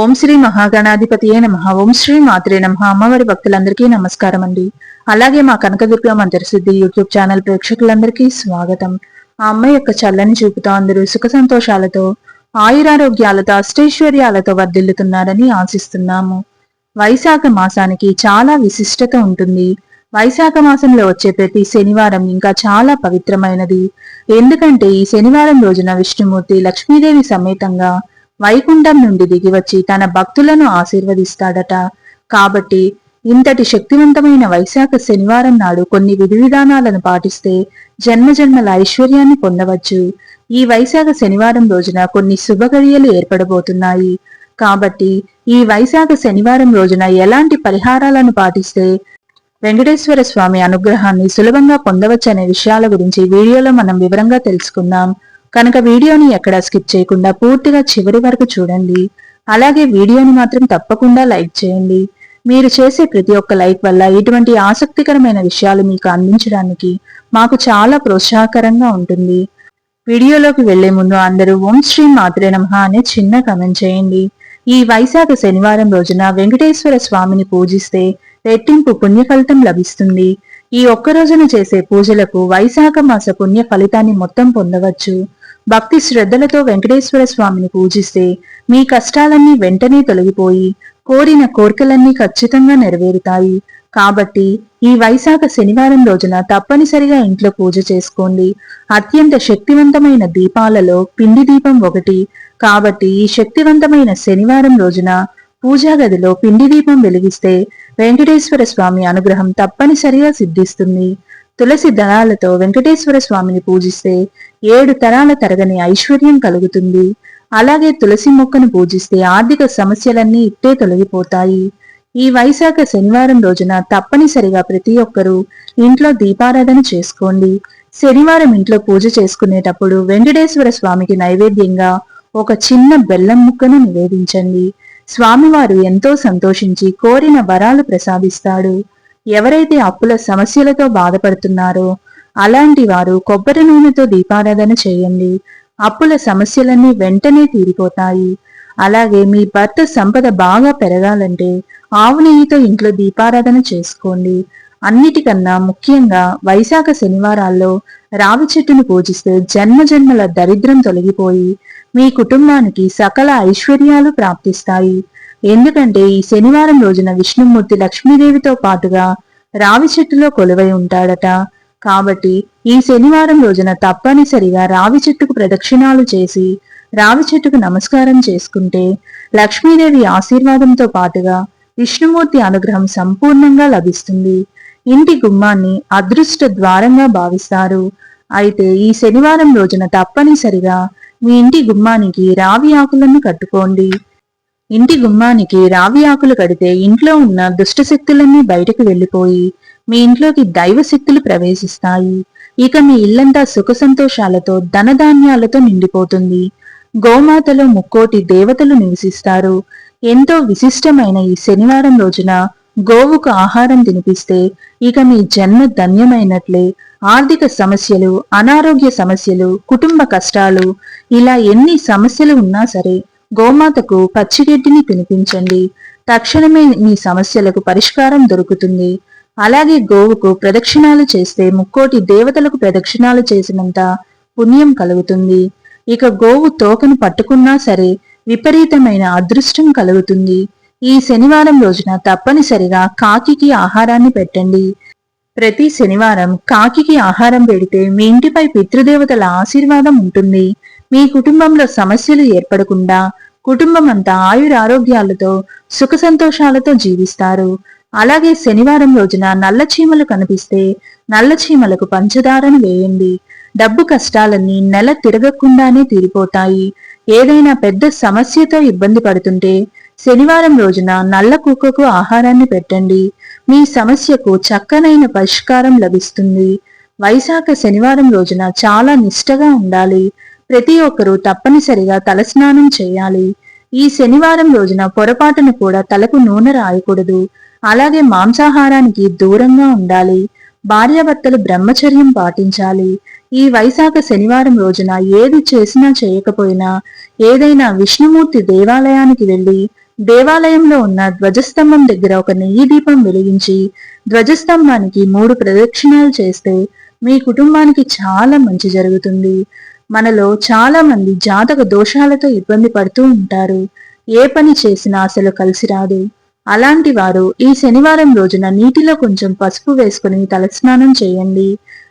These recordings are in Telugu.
ఓం శ్రీ మహాగణాధిపతియే నమ. ఓం శ్రీ మాతృ నమ. అమ్మవారి భక్తులందరికీ నమస్కారం అండి అలాగే మా కనకదుర్గ మంత్రసిద్ధి యూట్యూబ్ ఛానల్ ప్రేక్షకులందరికీ స్వాగతం. ఆ అమ్మాయి యొక్క చల్లని చూపుతో అందరూ సుఖ సంతోషాలతో ఆయురారోగ్యాలతో అష్టైశ్వర్యాలతో వర్ధిల్లుతున్నారని ఆశిస్తున్నాము. వైశాఖ మాసానికి చాలా విశిష్టత ఉంటుంది. వైశాఖ మాసంలో వచ్చే ప్రతి శనివారం ఇంకా చాలా పవిత్రమైనది. ఎందుకంటే ఈ శనివారం రోజున విష్ణుమూర్తి లక్ష్మీదేవి సమేతంగా వైకుంఠం నుండి దిగివచ్చి తన భక్తులను ఆశీర్వదిస్తాడట. కాబట్టి ఇంతటి శక్తివంతమైన వైశాఖ శనివారం నాడు కొన్ని విధి విధానాలను పాటిస్తే జన్మజన్మల ఐశ్వర్యాన్ని పొందవచ్చు. ఈ వైశాఖ శనివారం రోజున కొన్ని శుభగడియలు ఏర్పడబోతున్నాయి. కాబట్టి ఈ వైశాఖ శనివారం రోజున ఎలాంటి పరిహారాలను పాటిస్తే వెంకటేశ్వర స్వామి అనుగ్రహాన్ని సులభంగా పొందవచ్చనే విషయాల గురించి వీడియోలో మనం వివరంగా తెలుసుకుందాం. కనుక వీడియోని ఎక్కడా స్కిప్ చేయకుండా పూర్తిగా చివరి వరకు చూడండి. అలాగే వీడియోని మాత్రం తప్పకుండా లైక్ చేయండి. మీరు చేసే ప్రతి ఒక్క లైక్ వల్ల ఇటువంటి ఆసక్తికరమైన విషయాలు మీకు అందించడానికి మాకు చాలా ప్రోత్సాహకరంగా ఉంటుంది. వీడియోలోకి వెళ్ళే ముందు అందరూ ఓం శ్రీ మాత్రే నమ అనే చిన్న కమెంట్ చేయండి. ఈ వైశాఖ శనివారం రోజున వెంకటేశ్వర స్వామిని పూజిస్తే రెట్టింపు పుణ్య ఫలితం లభిస్తుంది. ఈ ఒక్క రోజున చేసే పూజలకు వైశాఖ మాస పుణ్య ఫలితాన్ని మొత్తం పొందవచ్చు. భక్తి శ్రద్ధలతో వెంకటేశ్వర స్వామిని పూజిస్తే మీ కష్టాలన్నీ వెంటనే తొలగిపోయి కోరిన కోరికలన్నీ ఖచ్చితంగా నెరవేరుతాయి. కాబట్టి ఈ వైశాఖ శనివారం రోజున తప్పనిసరిగా ఇంట్లో పూజ చేసుకోండి. అత్యంత శక్తివంతమైన దీపాలలో పిండి దీపం ఒకటి. కాబట్టి ఈ శక్తివంతమైన శనివారం రోజున పూజా గదిలో పిండి దీపం వెలిగిస్తే వెంకటేశ్వర స్వామి అనుగ్రహం తప్పనిసరిగా సిద్ధిస్తుంది. తులసి దళాలతో వెంకటేశ్వర స్వామిని పూజిస్తే ఏడు తరాల తరగని ఐశ్వర్యం కలుగుతుంది. అలాగే తులసి మొక్కను పూజిస్తే ఆర్థిక సమస్యలన్నీ ఇట్టే తొలగిపోతాయి. ఈ వైశాఖ శనివారం రోజున తప్పనిసరిగా ప్రతి ఒక్కరూ ఇంట్లో దీపారాధన చేసుకోండి. శనివారం ఇంట్లో పూజ చేసుకునేటప్పుడు వెంకటేశ్వర స్వామికి నైవేద్యంగా ఒక చిన్న బెల్లం ముక్కను నివేదించండి. స్వామివారు ఎంతో సంతోషించి కోరిన వరాలు ప్రసాదిస్తాడు. ఎవరైతే అప్పుల సమస్యలతో బాధపడుతున్నారో అలాంటి వారు కొబ్బరి నూనెతో దీపారాధన చేయండి. అప్పుల సమస్యలన్నీ వెంటనే తీరిపోతాయి. అలాగే మీ భర్త సంపద బాగా పెరగాలంటే ఆవు నెయ్యితో ఇంట్లో దీపారాధన చేసుకోండి. అన్నిటికన్నా ముఖ్యంగా వైశాఖ శనివారాల్లో రావి చెట్టును పూజిస్తే జన్మ జన్మల దరిద్రం తొలగిపోయి మీ కుటుంబానికి సకల ఐశ్వర్యాలు ప్రాప్తిస్తాయి. ఎందుకంటే ఈ శనివారం రోజున విష్ణుమూర్తి లక్ష్మీదేవితో పాటుగా రావి చెట్టులో కొలువై ఉంటాడట. కాబట్టి ఈ శనివారం రోజున తప్పనిసరిగా రావి చెట్టుకు ప్రదక్షిణాలు చేసి రావి చెట్టుకు నమస్కారం చేసుకుంటే లక్ష్మీదేవి ఆశీర్వాదంతో పాటుగా విష్ణుమూర్తి అనుగ్రహం సంపూర్ణంగా లభిస్తుంది. ఇంటి గుమ్మాన్ని అదృష్ట ద్వారంగా భావిస్తారు. అయితే ఈ శనివారం రోజున తప్పనిసరిగా మీ ఇంటి గుమ్మానికి రావి ఆకులను కట్టుకోండి. ఇంటి గుమ్మానికి రావి ఆకులు కడితే ఇంట్లో ఉన్న దుష్ట శక్తులన్నీ బయటకు వెళ్ళిపోయి మీ ఇంట్లోకి దైవ శక్తులు ప్రవేశిస్తాయి. ఇక మీ ఇల్లంతా సుఖ సంతోషాలతో ధనధాన్యాలతో నిండిపోతుంది. గోమాతలో ముక్కోటి దేవతలు నివసిస్తారు. ఎంతో విశిష్టమైన ఈ శనివారం రోజున గోవుకు ఆహారం తినిపిస్తే ఇక మీ జన్మ ధన్యమైనట్లే. ఆర్థిక సమస్యలు అనారోగ్య సమస్యలు కుటుంబ కష్టాలు ఇలా ఎన్ని సమస్యలు ఉన్నా సరే గోమాతకు పచ్చిగడ్డిని తినిపించండి. తక్షణమే మీ సమస్యలకు పరిష్కారం దొరుకుతుంది. అలాగే గోవుకు ప్రదక్షిణాలు చేస్తే ముక్కోటి దేవతలకు ప్రదక్షిణాలు చేసినంత పుణ్యం కలుగుతుంది. ఇక గోవు తోకను పట్టుకున్నా సరే విపరీతమైన అదృష్టం కలుగుతుంది. ఈ శనివారం రోజున తప్పనిసరిగా కాకికి ఆహారాన్ని పెట్టండి. ప్రతి శనివారం కాకికి ఆహారం పెడితే మీ ఇంటిపై పితృదేవతల ఆశీర్వాదం ఉంటుంది. మీ కుటుంబంలో సమస్యలు ఏర్పడకుండా కుటుంబం అంతా ఆయురారోగ్యాలతో సుఖ సంతోషాలతో జీవిస్తారు. అలాగే శనివారం రోజున నల్ల చీమలు కనిపిస్తే నల్ల చీమలకు పంచదారను వేయండి. డబ్బు కష్టాలన్నీ నెల తిరగకుండానే తీరిపోతాయి. ఏదైనా పెద్ద సమస్యతో ఇబ్బంది పడుతుంటే శనివారం రోజున నల్ల కుక్కకు ఆహారాన్ని పెట్టండి. మీ సమస్యకు చక్కనైన పరిష్కారం లభిస్తుంది. వైశాఖ శనివారం రోజున చాలా నిష్టగా ఉండాలి. ప్రతి ఒక్కరూ తప్పనిసరిగా తలస్నానం చేయాలి. ఈ శనివారం రోజున పొరపాటును కూడా తలకు నూనె రాయకూడదు. అలాగే మాంసాహారానికి దూరంగా ఉండాలి. భార్యాభర్తలు బ్రహ్మచర్యం పాటించాలి. ఈ వైశాఖ శనివారం రోజున ఏది చేసినా చేయకపోయినా ఏదైనా విష్ణుమూర్తి దేవాలయానికి వెళ్ళి దేవాలయంలో ఉన్న ధ్వజస్తంభం దగ్గర ఒక నెయ్యి దీపం వెలిగించి ధ్వజస్తంభానికి మూడు ప్రదక్షిణాలు చేస్తే మీ కుటుంబానికి చాలా మంచి జరుగుతుంది. మనలో చాలా మంది జాతక దోషాలతో ఇబ్బంది పడుతూ ఉంటారు. ఏ పని చేసినా అసలు కలిసి రాదు. అలాంటి వారు ఈ శనివారం రోజున నీటిలో కొంచెం పసుపు వేసుకుని తలస్నానం చేయండి.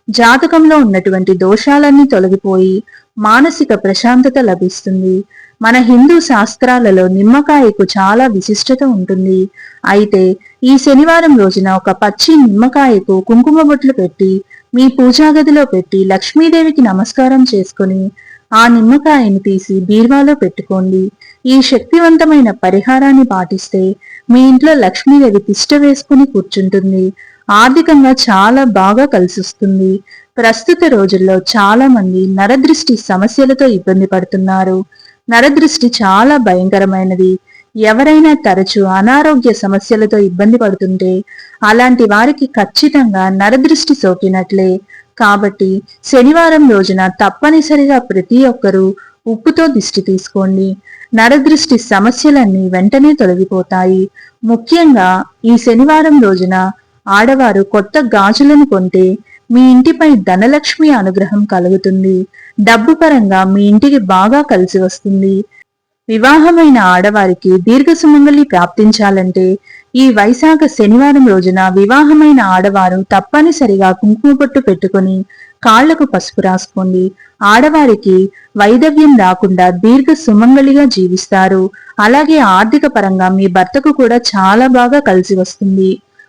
జాతకంలో ఉన్నటువంటి దోషాలన్నీ తొలగిపోయి మానసిక ప్రశాంతత లభిస్తుంది. మన హిందూ శాస్త్రాలలో నిమ్మకాయకు చాలా విశిష్టత ఉంటుంది. అయితే ఈ శనివారం రోజున ఒక పచ్చి నిమ్మకాయకు కుంకుమ బొట్లు పెట్టి మీ పూజా గదిలో పెట్టి లక్ష్మీదేవికి నమస్కారం చేసుకుని ఆ నిమ్మకాయని తీసి బీర్వాలో పెట్టుకోండి. ఈ శక్తివంతమైన పరిహారాన్ని పాటిస్తే మీ ఇంట్లో లక్ష్మీదేవి తిష్ట వేసుకుని కూర్చుంటుంది. ఆర్థికంగా చాలా బాగా కలిసిస్తుంది. ప్రస్తుత రోజుల్లో చాలా మంది నరదృష్టి సమస్యలతో ఇబ్బంది పడుతున్నారు. నరదృష్టి చాలా భయంకరమైనది. ఎవరైనా తరచు అనారోగ్య సమస్యలతో ఇబ్బంది పడుతుంటే అలాంటి వారికి ఖచ్చితంగా నరదృష్టి సోకినట్లే. కాబట్టి శనివారం రోజున తప్పనిసరిగా ప్రతి ఒక్కరూ ఉప్పుతో దిష్టి తీసుకోండి. నరదృష్టి సమస్యలన్నీ వెంటనే తొలగిపోతాయి. ముఖ్యంగా ఈ శనివారం రోజున ఆడవారు కొత్త గాజులను కొంటే మీ ఇంటిపై ధనలక్ష్మి అనుగ్రహం కలుగుతుంది. డబ్బు పరంగా మీ ఇంటికి బాగా కలిసి వస్తుంది. వివాహమైన ఆడవారికి దీర్ఘ సుమంగళి ప్రాప్తించాలంటే ఈ వైశాఖ శనివారం రోజున వివాహమైన ఆడవారు తప్పనిసరిగా కుంకుమ పొట్టు పెట్టుకుని కాళ్ళకు పసుపు రాసుకోండి. ఆడవారికి వైదవ్యం రాకుండా దీర్ఘ సుమంగళిగా జీవిస్తారు. అలాగే ఆర్థిక పరంగా మీ భర్తకు కూడా చాలా బాగా కలిసి వస్తుంది.